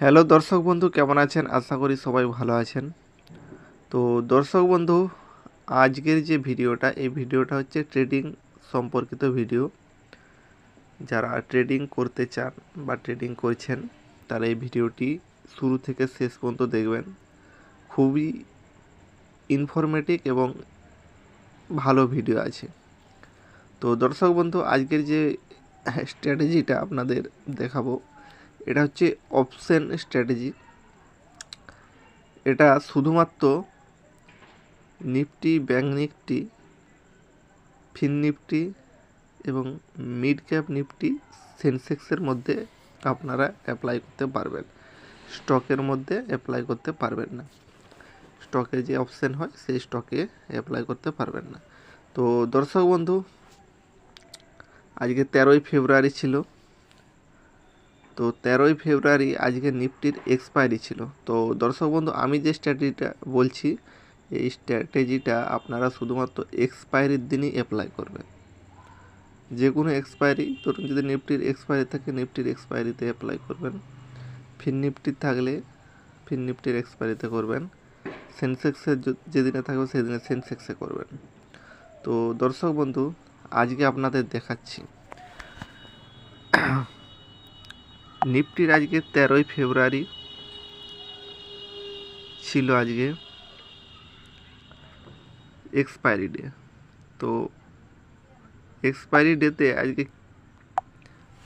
Hello দর্শক বন্ধু, কেমন আছেন? আশা করি সবাই ভালো আছেন। তো দর্শক বন্ধু, আজকের যে ভিডিওটা, এই ভিডিওটা হচ্ছে ট্রেডিং সম্পর্কিত ভিডিও। যারা ট্রেডিং করতে চান বা ট্রেডিং করছেন, তারা এই ভিডিওটি শুরু থেকে শেষ পর্যন্ত দেখবেন। খুবই ইনফরমেটিভ এবং ভালো ভিডিও আছে। তো দর্শক বন্ধু, আজকের যে স্ট্র্যাটেজিটা আপনাদের দেখাবো এটা হচ্ছে অপশন স্ট্র্যাটেজি। এটা শুধুমাত্র Nifty Bank Nifty, Fin Nifty এবং মিড ক্যাপ নিফটি সেন্সেক্সের মধ্যে আপনারা অ্যাপ্লাই করতে পারবেন। স্টকের মধ্যে অ্যাপ্লাই করতে পারবেন না। স্টকে যে অপশন হয়, সেই স্টকে অ্যাপ্লাই করতে পারবেন না। তো দর্শক বন্ধু, আজকে তেরোই ফেব্রুয়ারি ছিল। তো তেরোই ফেব্রুয়ারি আজকে নিফটির এক্সপায়ারি ছিল। তো দর্শক বন্ধু, আমি যে স্ট্র্যাটেজিটা বলছি, এই স্ট্র্যাটেজিটা আপনারা শুধুমাত্র এক্সপায়ারির দিনই অ্যাপ্লাই করবেন। যে কোনো এক্সপায়ারি ধরুন যদি নিফটির এক্সপায়ারি থাকে, নিফটির এক্সপায়ারিতে অ্যাপ্লাই করবেন। ফিন নিফটির থাকলে ফিন নিফটির এক্সপায়ারিতে করবেন। সেন্সেক্সের যেদিনে থাকবে, সেদিনে সেন্সেক্সে করবেন। তো দর্শক বন্ধু, আজকে আপনাদের দেখাচ্ছি। নিফটির আজকে তেরোই ফেব্রুয়ারি ছিল আজকে এক্সপায়ারি ডে তো এক্সপায়ারি ডেতে আজকে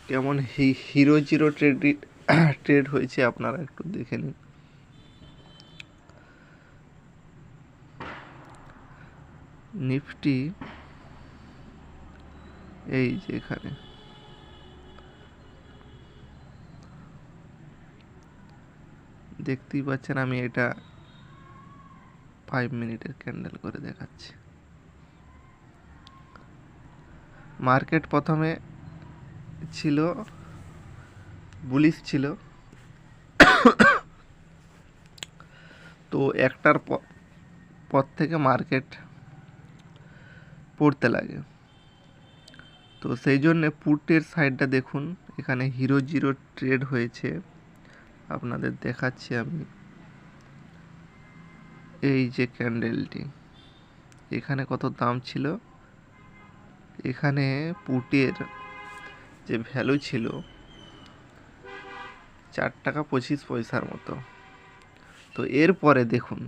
কেমন হিরো জিরো ট্রেড ট্রেড হয়েছে আপনারা একটু দেখে নিন। নিফটি এই যে এখানে। দেখতেই পাচ্ছেন আমি এটা ফাইভ মিনিটের ক্যান্ডেল করে দেখাচ্ছি। মার্কেট প্রথমে ছিল বুলিশ ছিল। তো একটার পর থেকে মার্কেট পড়তে লাগে। তো সেই জন্যে পুটের সাইডটা দেখুন, এখানে হিরো জিরো ট্রেড হয়েছে। আপনাদের দেখাচ্ছি আমি। এই যে ক্যান্ডেলটি এখানে কত দাম ছিল? এখানে পুটের যে ভ্যালু ছিল, চার টাকা পঁচিশ পয়সার মতো। তো এরপরে দেখুন,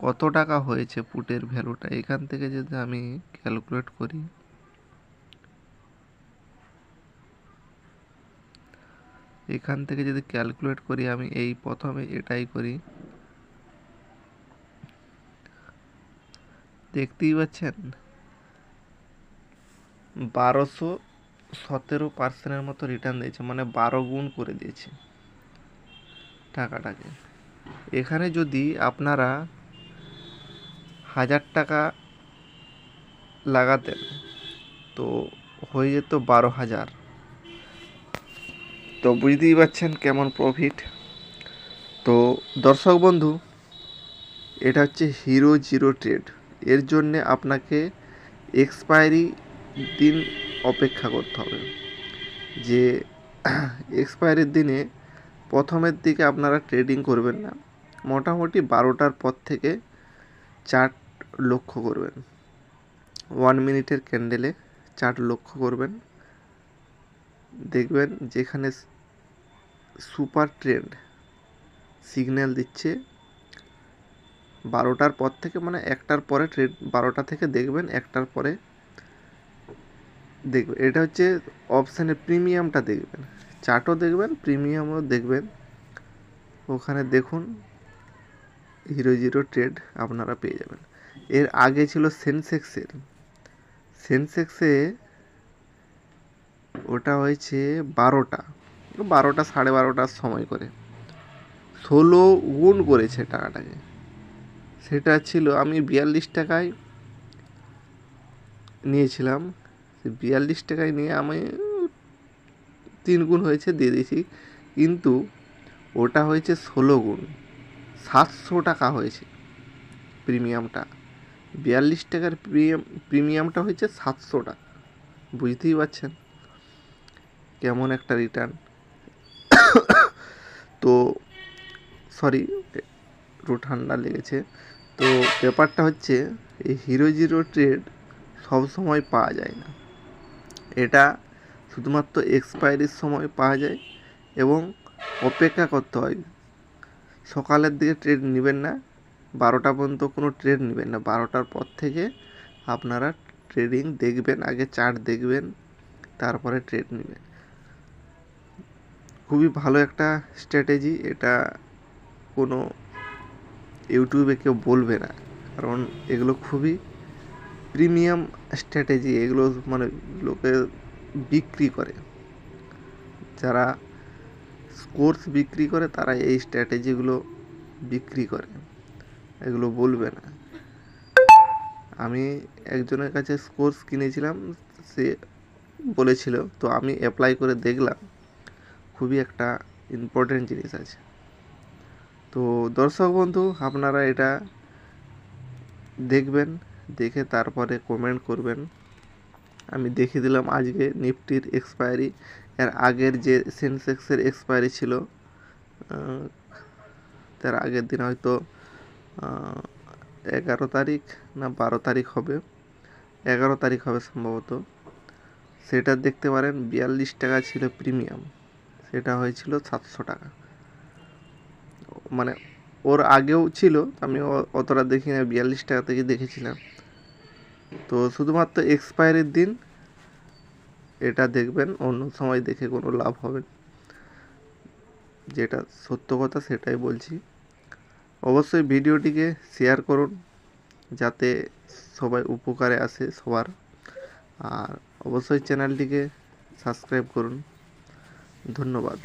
কত টাকা হয়েছে পুটের ভ্যালুটা এখান থেকে যদি আমি ক্যালকুলেট করি এখান থেকে যদি ক্যালকুলেট করি আমি এই প্রথমে এটাই করি। দেখতেই পাচ্ছেন? বারোশো সতেরো পার্সেন্টের মতো রিটার্ন দিয়েছে মানে বারো গুণ করে দিয়েছে টাকাটাকে। এখানে যদি আপনারা হাজার টাকা লাগাতেন, তো হয়ে যেত বারো হাজার। তো বুঝতেই পারছেন কেমন প্রফিট তো দর্শক বন্ধু, এটা হচ্ছে হিরো জিরো ট্রেড এর জন্যে আপনাকে এক্সপায়ারি দিন অপেক্ষা করতে হবে। যে এক্সপায়ারির দিনে প্রথমের দিকে আপনারা ট্রেডিং করবেন না, মোটামুটি বারোটার পর থেকে চার্ট লক্ষ্য করবেন। ওয়ান মিনিটের ক্যান্ডেলে চার্ট লক্ষ্য করবেন। দেখবেন যেখানে সুপার ট্রেন্ড সিগন্যাল দিচ্ছে। বারোটার পর থেকে মানে একটার পরে ট্রেড বারোটা থেকে দেখবেন, একটার পরে দেখবেন। এটা হচ্ছে অপশানের প্রিমিয়ামটা দেখবেন। চার্টও দেখবেন, প্রিমিয়ামও দেখবেন। ওখানে দেখুন, হিরো জিরো ট্রেড আপনারা পেয়ে যাবেন। এর আগে ছিল সেন্সেক্সের। সেন্সেক্সে ওটা হয়েছে বারোটা। বারোটা, সাড়ে বারোটার সময় করে। ষোলো গুণ করেছে টাকাটাকে। সেটা ছিল, আমি বিয়াল্লিশ টাকায় নিয়েছিলাম। বিয়াল্লিশ টাকায় নিয়ে আমি তিন গুণ হয়েছে দিয়ে দিয়েছি। কিন্তু ওটা হয়েছে ষোলো গুণ। সাতশো টাকা হয়েছে প্রিমিয়ামটা। বিয়াল্লিশ টাকার প্রিমিয়াম, প্রিমিয়ামটা হয়েছে সাতশো টাকা। বুঝতেই পারছেন? কেমন একটা রিটার্ন তো সরি একটু ঠান্ডা লেগেছে। তো, ব্যাপারটা হচ্ছে, এই হিরো জিরো ট্রেড সব সময় পাওয়া যায় না। এটা শুধুমাত্র এক্সপায়ারির সময় পাওয়া যায় এবং অপেক্ষা করতে হয়। সকালের দিকে ট্রেড নেবেন না, বারোটা পর্যন্ত কোনো ট্রেড নেবেন না। বারোটার পর থেকে আপনারা ট্রেডিং দেখবেন, আগে চার্ট দেখবেন, তারপরে ট্রেড নেবেন। খুবই ভালো একটা স্ট্র্যাটেজি এটা কোনো ইউটিউবে কেউ বলবে না। কারণ এগুলো খুবই প্রিমিয়াম স্ট্র্যাটেজি এগুলো মানে লোকে বিক্রি করে। যারা কোর্স বিক্রি করে, তারা এই স্ট্র্যাটেজিগুলো বিক্রি করে। এগুলো বলবে না। আমি একজনের কাছে কোর্স কিনেছিলাম, সে বলেছিল, তো আমি অ্যাপ্লাই করে দেখলাম। খুবই একটা ইম্পর্টেন্ট জিনিস আছে। তো দর্শক বন্ধু, আপনারা এটা দেখবেন, দেখে তারপরে কমেন্ট করবেন। আমি দেখিয়ে দিলাম আজকে নিফটির এক্সপায়ারি এর আগের যে সেন্সেক্সের এক্সপায়ারি ছিল তার আগের দিন হয়তো এগারো তারিখ না বারো তারিখ হবে। এগারো তারিখ হবে সম্ভবত। সেটা দেখতে পারেন, বিয়াল্লিশ টাকা ছিল প্রিমিয়াম সেটা হয়েছিল সাতশো টাকা। মানে ওর আগেও ছিল, আমি অতটা দেখি না বিয়াল্লিশ টাকা থেকে দেখেছিলাম। তো শুধুমাত্র এক্সপায়ারির দিন এটা দেখবেন, অন্য সময় দেখে কোনো লাভ হবে। যেটা সত্য কথা সেটাই বলছি। অবশ্যই ভিডিওটিকে শেয়ার করুন, যাতে সবাই উপকারে আসে সবার। আর অবশ্যই চ্যানেলটিকে সাবস্ক্রাইব করুন। ধন্যবাদ।